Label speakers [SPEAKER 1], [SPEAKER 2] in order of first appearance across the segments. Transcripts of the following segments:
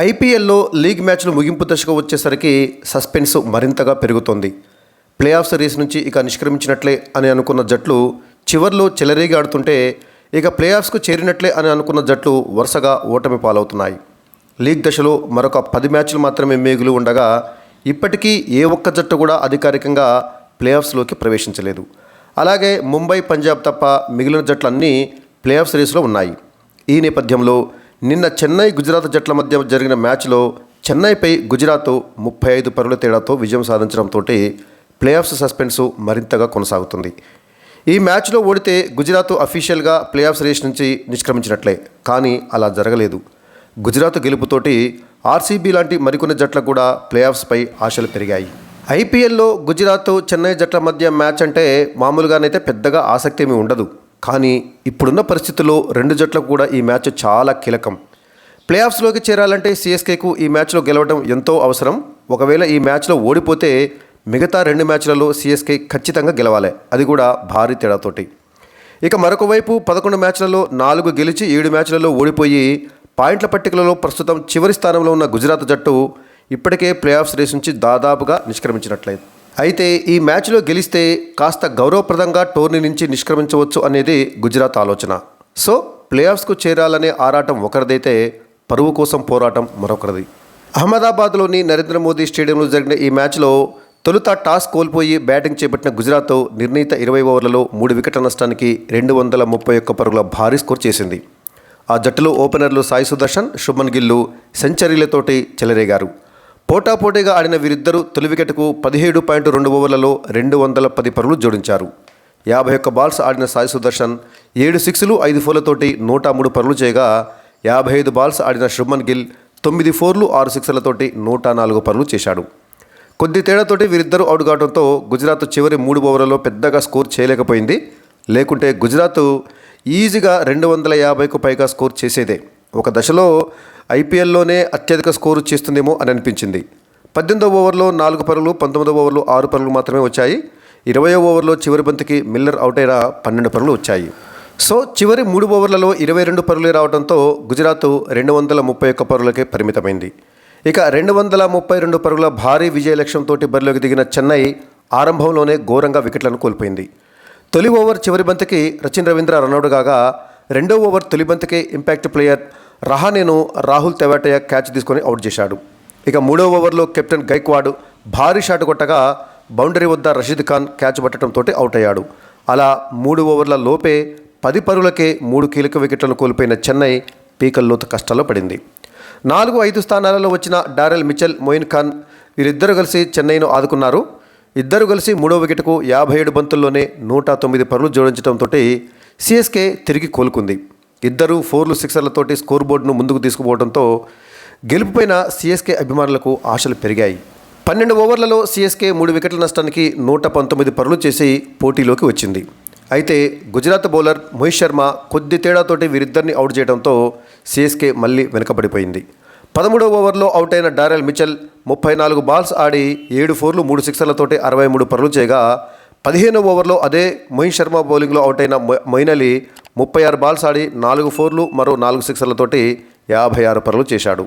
[SPEAKER 1] ఐపీఎల్లో లీగ్ మ్యాచ్లు ముగింపు దశకు వచ్చేసరికి సస్పెన్స్ మరింతగా పెరుగుతోంది. ప్లే ఆఫ్ సిరీస్ నుంచి ఇక నిష్క్రమించినట్లే అని అనుకున్న జట్లు చివర్లో చెలరేగి ఆడుతుంటే ఇక ప్లే ఆఫ్స్కు చేరినట్లే అని అనుకున్న జట్లు వరుసగా ఓటమి పాలవుతున్నాయి. లీగ్ దశలో మరొక పది మ్యాచ్లు మాత్రమే మిగులు ఉండగా ఇప్పటికీ ఏ ఒక్క జట్టు కూడా అధికారికంగా ప్లే ఆఫ్స్లోకి ప్రవేశించలేదు. అలాగే ముంబై పంజాబ్ తప్ప మిగిలిన జట్లన్నీ ప్లే ఆఫ్ సిరీస్లో ఉన్నాయి. ఈ నేపథ్యంలో నిన్న చెన్నై గుజరాత్ జట్ల మధ్య జరిగిన మ్యాచ్లో చెన్నైపై గుజరాత్ ముప్పై ఐదు పరుల తేడాతో విజయం సాధించడంతో ప్లే ఆఫ్స్ సస్పెన్స్ మరింతగా కొనసాగుతుంది. ఈ మ్యాచ్లో ఓడితే గుజరాత్ అఫీషియల్గా ప్లే ఆఫ్స్ రేస్ నుంచి నిష్క్రమించినట్లే కానీ అలా జరగలేదు. గుజరాత్ గెలుపుతోటి ఆర్సీబీ లాంటి మరికొన్ని జట్లకు కూడా ప్లే ఆఫ్స్పై ఆశలు పెరిగాయి. ఐపీఎల్లో గుజరాత్ చెన్నై జట్ల మధ్య మ్యాచ్ అంటే మామూలుగానైతే పెద్దగా ఆసక్తి ఏమీ ఉండదు. కానీ ఇప్పుడున్న పరిస్థితుల్లో రెండు జట్లకు కూడా ఈ మ్యాచ్ చాలా కీలకం. ప్లే ఆఫ్స్లోకి చేరాలంటే సిఎస్కేకు ఈ మ్యాచ్లో గెలవడం ఎంతో అవసరం. ఒకవేళ ఈ మ్యాచ్లో ఓడిపోతే మిగతా రెండు మ్యాచ్లలో సిఎస్కే ఖచ్చితంగా గెలవాలి. అది కూడా భారీ తేడాతోటి. ఇక మరొక వైపు పదకొండు మ్యాచ్లలో నాలుగు గెలిచి ఏడు మ్యాచ్లలో ఓడిపోయి పాయింట్ల పట్టికలలో ప్రస్తుతం చివరి స్థానంలో ఉన్న గుజరాత్ జట్టు ఇప్పటికే ప్లే ఆఫ్స్ రేస్ నుంచి దాదాపుగా నిష్క్రమించినట్లయింది. అయితే ఈ మ్యాచ్లో గెలిస్తే కాస్త గౌరవప్రదంగా టోర్నీ నుంచి నిష్క్రమించవచ్చు అనేది గుజరాత్ ఆలోచన. సో ప్లే ఆఫ్స్కు చేరాలనే ఆరాటం ఒకరిదైతే పరువు కోసం పోరాటం మరొకరిది. అహ్మదాబాద్లోని నరేంద్ర మోదీ స్టేడియంలో జరిగిన ఈ మ్యాచ్లో తొలుత టాస్ కోల్పోయి బ్యాటింగ్ చేపట్టిన గుజరాత్ నిర్ణీత ఇరవై ఓవర్లలో మూడు వికెట్ల నష్టానికి రెండు వందల ముప్పై ఒక్క పరుగుల భారీ స్కోర్ చేసింది. ఆ జట్టులో ఓపెనర్లు సాయి సుదర్శన్ శుభన్ గిల్లు సెంచరీలతోటి చెలరేగారు. పోటాపోటీగా ఆడిన వీరిద్దరూ తొలి వికెట్కు పదిహేడు పాయింట్ రెండు ఓవర్లలో రెండు వందల పది పరుగులు జోడించారు. యాభై ఒక్క బాల్స్ ఆడిన సాయి సుదర్శన్ ఏడు సిక్స్లు ఐదు ఫోర్లతోటి నూట మూడు పరుగులు చేయగా యాభై ఐదు బాల్స్ ఆడిన శుభ్మన్ గిల్ తొమ్మిది ఫోర్లు ఆరు సిక్స్లతోటి నూట నాలుగు పరులు చేశాడు. కొద్ది తేడాతోటి వీరిద్దరూ అవుట్ కావడంతో గుజరాత్ చివరి మూడు ఓవర్లలో పెద్దగా స్కోర్ చేయలేకపోయింది. లేకుంటే గుజరాత్ ఈజీగా రెండు వందల యాభైకు పైగా స్కోర్ చేసేదే. ఒక దశలో ఐపీఎల్లోనే అత్యధిక స్కోరు చేస్తుందేమో అని అనిపించింది. పద్దెనిమిదవ ఓవర్లో నాలుగు పరుగులు పంతొమ్మిదవ ఓవర్లో ఆరు పరుగులు మాత్రమే వచ్చాయి. ఇరవై ఓవర్లో చివరి బంతికి మిల్లర్ అవుట్ అయిన పన్నెండు పరుగులు వచ్చాయి. సో చివరి మూడు ఓవర్లలో ఇరవై రెండు పరుగులు రావడంతో గుజరాత్ రెండు వందల ముప్పై ఒక్క పరుగులకే పరిమితమైంది. ఇక రెండు వందల ముప్పై రెండు పరుగుల భారీ విజయ లక్ష్యంతో బరిలోకి దిగిన చెన్నై ఆరంభంలోనే ఘోరంగా వికెట్లను కోల్పోయింది. తొలి ఓవర్ చివరి బంతికి రచిన్ రవీంద్ర రన్అట్ కాగా రెండో ఓవర్ తొలి బంతికి ఇంపాక్ట్ ప్లేయర్ రహానేను రాహుల్ తెవాటయ్య క్యాచ్ తీసుకొని అవుట్ చేశాడు. ఇక మూడో ఓవర్లో కెప్టెన్ గైక్వాడ్ భారీ షాట్ కొట్టగా బౌండరీ వద్ద రషీద్ ఖాన్ క్యాచ్ పట్టడంతో అవుట్ అయ్యాడు. అలా మూడు ఓవర్ల లోపే పది పరులకే మూడు కీలక వికెట్లను కోల్పోయిన చెన్నై పీకల్లోతు కష్టాల్లో పడింది. నాలుగు ఐదు స్థానాలలో వచ్చిన డారెల్ మిచెల్ మొయిన్ ఖాన్ వీరిద్దరూ కలిసి చెన్నైను ఆదుకున్నారు. ఇద్దరు కలిసి మూడో వికెట్కు యాభై ఏడు బంతుల్లోనే నూట తొమ్మిది పరులు జోడించడంతో సిఎస్కే తిరిగి కోలుకుంది. ఇద్దరు ఫోర్లు సిక్సర్లతోటి స్కోర్ బోర్డును ముందుకు తీసుకుపోవడంతో గెలుపుపైన సిఎస్కే అభిమానులకు ఆశలు పెరిగాయి. పన్నెండు ఓవర్లలో సిఎస్కే మూడు వికెట్ల నష్టానికి నూట పంతొమ్మిది పరులు చేసి పోటీలోకి వచ్చింది. అయితే గుజరాత్ బౌలర్ మోహిత్ శర్మ కొద్ది తేడాతోటి వీరిద్దరిని అవుట్ చేయడంతో సిఎస్కే మళ్ళీ వెనుకబడిపోయింది. పదమూడవ ఓవర్లో అవుట్ అయిన డారెల్ మిచెల్ ముప్పై నాలుగు బాల్స్ ఆడి ఏడు ఫోర్లు మూడు సిక్సర్లతోటి అరవై మూడు పరులు చేయగా పదిహేనవ ఓవర్లో అదే మోహిత్ శర్మ బౌలింగ్లో అవుట్ అయిన మొ- మొయిన్ అలీ ముప్పై ఆరు బాల్స్ ఆడి నాలుగు ఫోర్లు మరో నాలుగు సిక్సర్లతోటి యాభై ఆరు పరులు చేశాడు.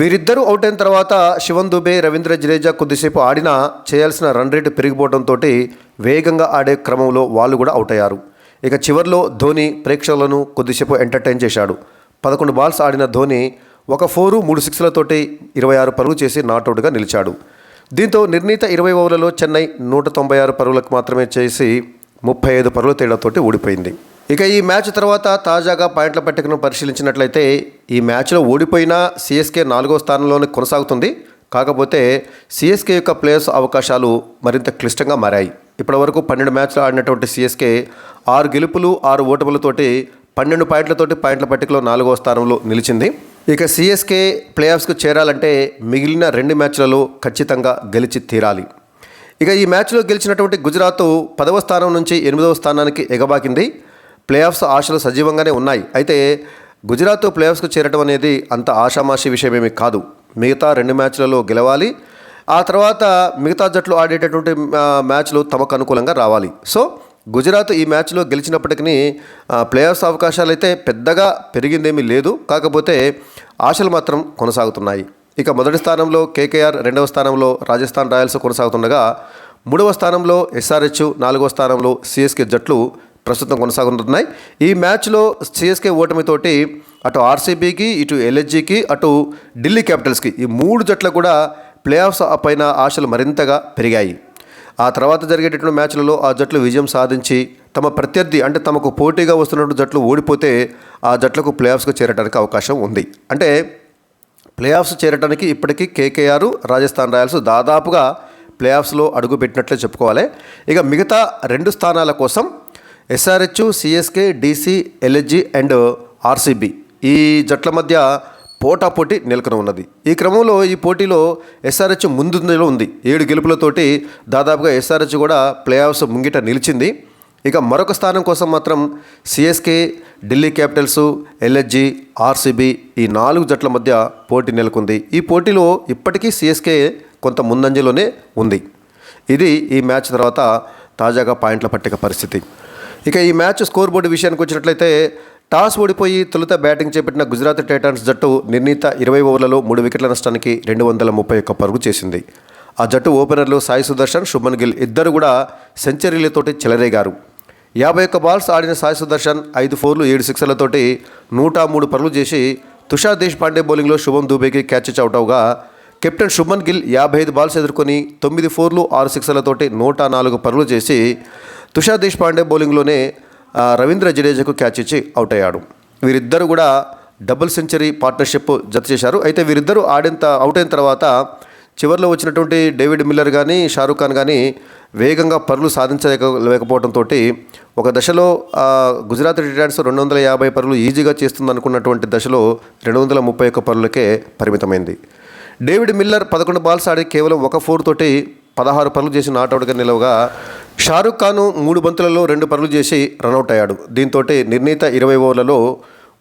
[SPEAKER 1] వీరిద్దరూ అవుట్ అయిన తర్వాత శివన్ దుబే రవీంద్ర జడేజా కొద్దిసేపు ఆడినా చేయాల్సిన రన్ రేటు పెరిగిపోవడంతో వేగంగా ఆడే క్రమంలో వాళ్ళు కూడా అవుట్ అయ్యారు ఇక చివర్లో ధోని ప్రేక్షకులను కొద్దిసేపు ఎంటర్టైన్ చేశాడు. పదకొండు బాల్స్ ఆడిన ధోని ఒక ఫోరు మూడు సిక్స్లతోటి ఇరవై ఆరు పరుగులు చేసి నాటౌట్గా నిలిచాడు. దీంతో నిర్ణీత ఇరవై ఓవర్లలో చెన్నై నూట తొంభై ఆరు పరుగులకు మాత్రమే చేసి ముప్పై ఐదు పరుగుల తేడాతోటి ఓడిపోయింది ఇక ఈ మ్యాచ్ తర్వాత తాజాగా పాయింట్ల పట్టికను పరిశీలించినట్లయితే ఈ మ్యాచ్లో ఓడిపోయినా సిఎస్కే నాలుగో స్థానంలోనే కొనసాగుతుంది. కాకపోతే సిఎస్కే యొక్క ప్లేయర్స్ అవకాశాలు మరింత క్లిష్టంగా మారాయి. ఇప్పటివరకు పన్నెండు మ్యాచ్లు ఆడినటువంటి సిఎస్కే ఆరు గెలుపులు ఆరు ఓటములతోటి పన్నెండు పాయింట్లతోటి పాయింట్ల పట్టికలో నాలుగో స్థానంలో నిలిచింది. ఇక సిఎస్కే ప్లే ఆఫ్స్కు చేరాలంటే మిగిలిన రెండు మ్యాచ్లలో ఖచ్చితంగా గెలిచి తీరాలి. ఇక ఈ మ్యాచ్లో గెలిచినటువంటి గుజరాత్ పదవ స్థానం నుంచి ఎనిమిదవ స్థానానికి ఎగబాకింది. ప్లే ఆఫ్స్ ఆశలు సజీవంగానే ఉన్నాయి. అయితే గుజరాత్ ప్లే ఆఫ్స్కు చేరడం అనేది అంత ఆషామాషి విషయమేమి కాదు. మిగతా రెండు మ్యాచ్లలో గెలవాలి. ఆ తర్వాత మిగతా జట్లు ఆడేటటువంటి మ్యాచ్లు తమకు అనుకూలంగా రావాలి. సో గుజరాత్ ఈ మ్యాచ్లో గెలిచినప్పటికీ ప్లే ఆఫ్స్ అవకాశాలు అయితే పెద్దగా పెరిగిందేమీ లేదు. కాకపోతే ఆశలు మాత్రం కొనసాగుతున్నాయి. ఇక మొదటి స్థానంలో కేకేఆర్ రెండవ స్థానంలో రాజస్థాన్ రాయల్స్ కొనసాగుతుండగా మూడవ స్థానంలో ఎస్ఆర్హెచ్ నాలుగవ స్థానంలో సిఎస్కే జట్లు ప్రస్తుతం కొనసాగుతున్నాయి ఈ మ్యాచ్లో సిఎస్కే ఓటమితోటి అటు ఆర్సీబీకి ఇటు ఎల్హెచ్జికి అటు ఢిల్లీ క్యాపిటల్స్కి ఈ మూడు జట్ల కూడా ప్లే ఆఫ్స్ పైన ఆశలు మరింతగా పెరిగాయి. ఆ తర్వాత జరిగేటటువంటి మ్యాచ్లలో ఆ జట్లు విజయం సాధించి తమ ప్రత్యర్థి అంటే తమకు పోటీగా వస్తున్నటువంటి జట్లు ఓడిపోతే ఆ జట్లకు ప్లే ఆఫ్స్కు చేరడానికి అవకాశం ఉంది. అంటే ప్లే ఆఫ్స్ చేరడానికి ఇప్పటికీ కేకేఆర్ రాజస్థాన్ రాయల్స్ దాదాపుగా ప్లే ఆఫ్స్లో అడుగుపెట్టినట్లే చెప్పుకోవాలి. ఇక మిగతా రెండు స్థానాల కోసం SRH CSK DC LSG and RCB ఈ జట్ల మధ్య పోటాపోటీ నెలకొని ఉన్నది ఈ క్రమంలో ఈ పోటీలో ఎస్ఆర్హెచ్ ముందులో ఉంది ఏడు గెలుపులతోటి దాదాపుగా ఎస్ఆర్హెచ్ కూడా ప్లే ఆఫ్స్ ముంగిట నిలిచింది. ఇక మరొక స్థానం కోసం మాత్రం CSK Delhi Capitals LSG RCB ఈ నాలుగు జట్ల మధ్య పోటీ నెలకొంది. ఈ పోటీలో ఇప్పటికీ సిఎస్కే కొంత ముందంజలోనే ఉంది. ఇది ఈ మ్యాచ్ తర్వాత తాజాగా పాయింట్ల పట్టిక పరిస్థితి. ఇక ఈ మ్యాచ్ స్కోర్ బోర్డు విషయానికి వచ్చినట్లయితే టాస్ ఓడిపోయి తొలుత బ్యాటింగ్ చేపట్టిన గుజరాత్ టైటాన్స్ జట్టు నిర్ణీత ఇరవై ఓవర్లలో మూడు వికెట్ల నష్టానికి రెండు వందల ముప్పై ఒక్క పరుగు చేసింది. ఆ జట్టు ఓపెనర్లు సాయి సుదర్శన్ శుభన్ గిల్ ఇద్దరు కూడా సెంచరీలతోటి చెలరేగారు. యాభై ఒక్క బాల్స్ ఆడిన సాయి సుదర్శన్ ఐదు ఫోర్లు ఏడు సిక్సర్లతోటి నూట మూడు పరుగులు చేసి తుషార్ దేశపాండే బౌలింగ్లో శుభం దూబేకి క్యాచ్ ఇచ్చి అవుట్ అవగా కెప్టెన్ శుభన్ గిల్ యాభై ఐదు బాల్స్ ఎదుర్కొని తొమ్మిది ఫోర్లు ఆరు సిక్సర్లతోటి నూట నాలుగు పరుగులు చేసి తుషార్ దేశ్పాండే బౌలింగ్లోనే రవీంద్ర జడేజాకు క్యాచ్ ఇచ్చి అవుట్ అయ్యాడు. వీరిద్దరు కూడా డబుల్ సెంచరీ పార్ట్నర్షిప్ జత చేశారు. అయితే వీరిద్దరూ ఆడిన అవుట్ అయిన తర్వాత చివరిలో వచ్చినటువంటి డేవిడ్ మిల్లర్ కానీ షారూఖ్ ఖాన్ కానీ వేగంగా పరులు సాధించలేకపోవడంతో ఒక దశలో గుజరాత్ రిటైర్స్ రెండు వందల యాభై పరులు ఈజీగా చేస్తుంది అనుకున్నటువంటి దశలో రెండు వందల ముప్పై ఒక్క పరులకే పరిమితమైంది. డేవిడ్ మిల్లర్ పదకొండు బాల్స్ ఆడి కేవలం ఒక ఫోర్ తోటి పదహారు పనులు చేసి నాట్అవుట్గా నిలవగా షారుఖ్ ఖాన్ మూడు బంతులలో రెండు పరులు చేసి రనౌట్ అయ్యాడు. దీంతో నిర్ణీత ఇరవై ఓవర్లలో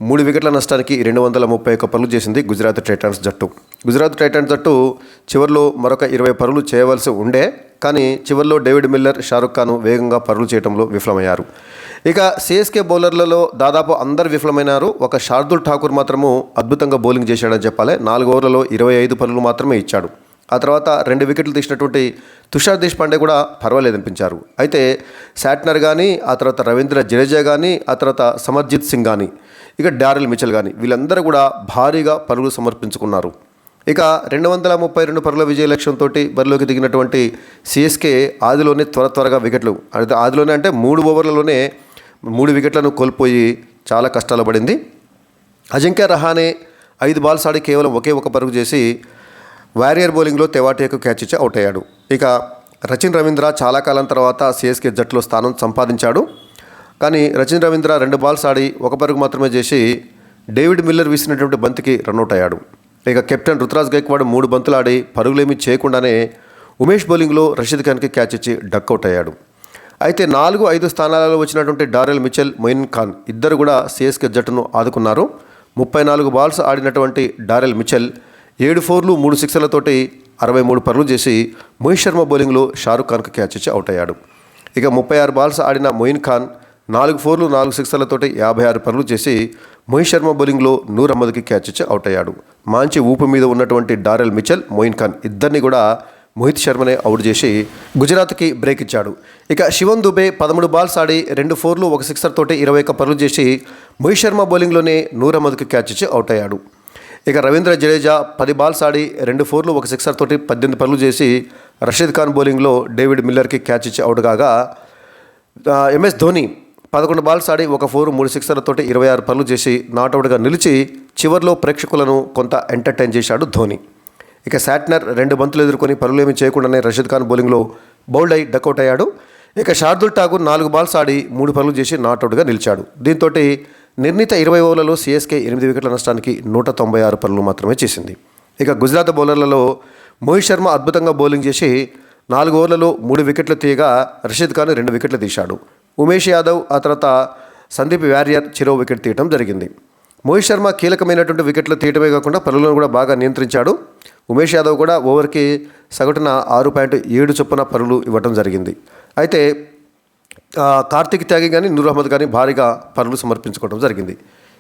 [SPEAKER 1] మూడు వికెట్ల నష్టానికి రెండు వందల ముప్పై ఒక్క పరులు చేసింది గుజరాత్ టైటాన్స్ జట్టు. గుజరాత్ టైటాన్స్ జట్టు చివరిలో మరొక ఇరవై పరులు చేయవలసి ఉండే కానీ చివరిలో డేవిడ్ మిల్లర్ షారుఖ్ ఖాన్ వేగంగా పరులు చేయడంలో విఫలమయ్యారు. ఇక సిఎస్కే బౌలర్లలో దాదాపు అందరు విఫలమైనారు. ఒక శార్దుల్ ఠాకూర్ మాత్రము అద్భుతంగా బౌలింగ్ చేశాడని చెప్పాలి. నాలుగు ఓవర్లలో ఇరవై ఐదు పరులు మాత్రమే ఇచ్చాడు. ఆ తర్వాత రెండు వికెట్లు తీసినటువంటి తుషార్ దేశపాండే కూడా పర్వాలేదనిపించారు. అయితే శాట్నర్ కానీ ఆ తర్వాత రవీంద్ర జడేజా కానీ ఆ తర్వాత సమర్జిత్ సింగ్ కానీ ఇక డారెల్ మిచల్ కానీ వీళ్ళందరూ కూడా భారీగా పరుగులు సమర్పించుకున్నారు. ఇక రెండు వందల ముప్పై రెండు పరుగుల విజయ లక్ష్యంతో బరిలోకి దిగినటువంటి సిఎస్కే ఆదిలోనే త్వర త్వరగా వికెట్లు అయితే ఆదిలోనే అంటే మూడు ఓవర్లలోనే మూడు వికెట్లను కోల్పోయి చాలా కష్టాలు పడింది. అజింక్య రహానే ఐదు బాల్స్ ఆడి కేవలం ఒకే ఒక పరుగు చేసి వారియర్ బౌలింగ్లో తెవాటేకు క్యాచ్ ఇచ్చి అవుట్ అయ్యాడు. ఇక రచిన్ రవీంద్ర చాలా కాలం తర్వాత సిఎస్కే జట్టులో స్థానం సంపాదించాడు. కానీ రచిన్ రవీంద్ర రెండు బాల్స్ ఆడి ఒక పరుగు మాత్రమే చేసి డేవిడ్ మిల్లర్ వీసినటువంటి బంతికి రన్అట్ అయ్యాడు. ఇక కెప్టెన్ రుతురాజ్ గైక్వాడ్ మూడు బంతులు ఆడి పరుగులేమీ చేయకుండానే ఉమేష్ బౌలింగ్లో రషీద్ ఖాన్కి క్యాచ్ ఇచ్చి డక్అవుట్ అయ్యాడు. అయితే నాలుగు ఐదు స్థానాలలో వచ్చినటువంటి డారెల్ మిచెల్ మొయిన్ ఖాన్ ఇద్దరు కూడా సిఎస్కే జట్టును ఆదుకున్నారు. ముప్పై నాలుగు బాల్స్ ఆడినటువంటి డారెల్ మిచెల్ ఏడు ఫోర్లు మూడు సిక్సర్లతోటి అరవై మూడు పనులు చేసి మోహిత్ శర్మ బౌలింగ్లో షారుఖ్ ఖాన్కు క్యాచ్ ఇచ్చి అవుట్ అయ్యాడు. ఇక ముప్పై ఆరు బాల్స్ ఆడిన మొయిన్ ఖాన్ నాలుగు ఫోర్లు నాలుగు సిక్సర్లతోటి యాభై ఆరు పనులు చేసి మోహిత్ శర్మ బౌలింగ్లో నూర్ అహ్మద్కి క్యాచ్ ఇచ్చి అవుట్ అయ్యాడు. మంచి ఊపు మీద ఉన్నటువంటి డారెల్ మిచెల్ మొయిన్ ఖాన్ ఇద్దరిని కూడా మోహిత్ శర్మనే అవుట్ చేసి గుజరాత్కి బ్రేక్ ఇచ్చాడు. ఇక శివన్ దుబే పదమూడు బాల్స్ ఆడి రెండు ఫోర్లు ఒక సిక్సర్ తోటి ఇరవై ఒక్క పనులు చేసి మోహిత్ శర్మ బౌలింగ్లోనే నూర్ అహ్మద్కి క్యాచ్ ఇచ్చి అవుట్ అయ్యాడు. ఇక రవీంద్ర జడేజా పది బాల్స్ ఆడి రెండు ఫోర్లు ఒక సిక్సర్ తోటి పద్దెనిమిది పనులు చేసి రషీద్ ఖాన్ బౌలింగ్లో డేవిడ్ మిల్లర్కి క్యాచ్ ఇచ్చి అవుట్ కాగా ఎంఎస్ ధోని పదకొండు బాల్స్ ఆడి ఒక ఫోర్ మూడు సిక్సర్లతోటి ఇరవై ఆరు పనులు చేసి నాటౌట్గా నిలిచి చివర్లో ప్రేక్షకులను కొంత ఎంటర్టైన్ చేశాడు ధోని. ఇక శాట్నర్ రెండు బంతులు ఎదుర్కొని పరుగులేమీ చేయకుండానే రషీద్ ఖాన్ బౌలింగ్లో బౌల్డ్ అయి డకౌట్ అయ్యాడు. ఇక శార్దుల్ ఠాగూర్ నాలుగు బాల్స్ ఆడి మూడు పనులు చేసి నాటౌట్గా నిలిచాడు. దీంతో నిర్ణీత ఇరవై ఓవర్లలో సిఎస్కే ఎనిమిది వికెట్ల నష్టానికి నూట తొంభై ఆరు పనులు మాత్రమే చేసింది. ఇక గుజరాత్ బౌలర్లలో మోహిత్ శర్మ అద్భుతంగా బౌలింగ్ చేసి నాలుగు ఓవర్లలో మూడు వికెట్లు తీయగా రషీద్ ఖాన్ రెండు వికెట్లు తీశాడు. ఉమేష్ యాదవ్ ఆ తర్వాత సందీప్ వ్యారియర్ చిరో వికెట్ తీయడం జరిగింది. మోహిత్ శర్మ కీలకమైనటువంటి వికెట్లు తీయటమే కాకుండా పనులను కూడా బాగా నియంత్రించాడు. ఉమేష్ యాదవ్ కూడా ఓవర్కి సగటున ఆరు పాయింట్ ఏడు చొప్పున పరులు ఇవ్వడం జరిగింది. అయితే కార్తిక్ త్యాగి కానీ నూర్ అహ్మద్ కానీ భారీగా పనులు సమర్పించుకోవడం జరిగింది.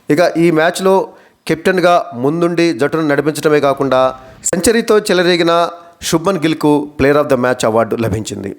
[SPEAKER 1] ఇక ఈ మ్యాచ్లో కెప్టెన్గా ముందుండి జట్టును నడిపించడమే కాకుండా సెంచరీతో చెలరేగిన Shubman గిల్కు player of the match award లభించింది.